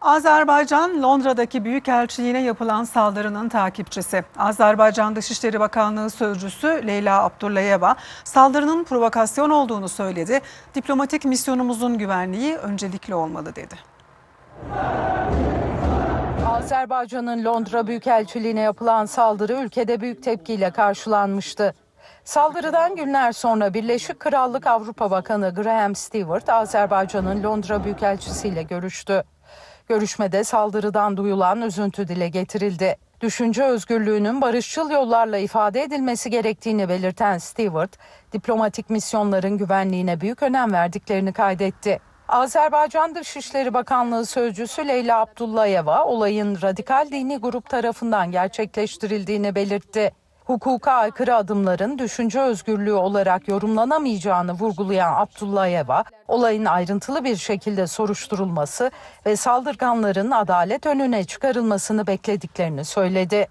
Azerbaycan, Londra'daki Büyükelçiliğine yapılan saldırının takipçisi. Azerbaycan Dışişleri Bakanlığı Sözcüsü Leyla Abdullayeva, saldırının provokasyon olduğunu söyledi. Diplomatik misyonumuzun güvenliği öncelikli olmalı dedi. Azerbaycan'ın Londra Büyükelçiliğine yapılan saldırı ülkede büyük tepkiyle karşılanmıştı. Saldırıdan günler sonra Birleşik Krallık Avrupa Bakanı Graham Stewart, Azerbaycan'ın Londra Büyükelçisi ile görüştü. Görüşmede saldırıdan duyulan üzüntü dile getirildi. Düşünce özgürlüğünün barışçıl yollarla ifade edilmesi gerektiğini belirten Stewart, diplomatik misyonların güvenliğine büyük önem verdiklerini kaydetti. Azerbaycan Dışişleri Bakanlığı Sözcüsü Leyla Abdullayeva olayın radikal dini grup tarafından gerçekleştirildiğini belirtti. Hukuka aykırı adımların düşünce özgürlüğü olarak yorumlanamayacağını vurgulayan Abdullayeva, olayın ayrıntılı bir şekilde soruşturulması ve saldırganların adalet önüne çıkarılmasını beklediklerini söyledi.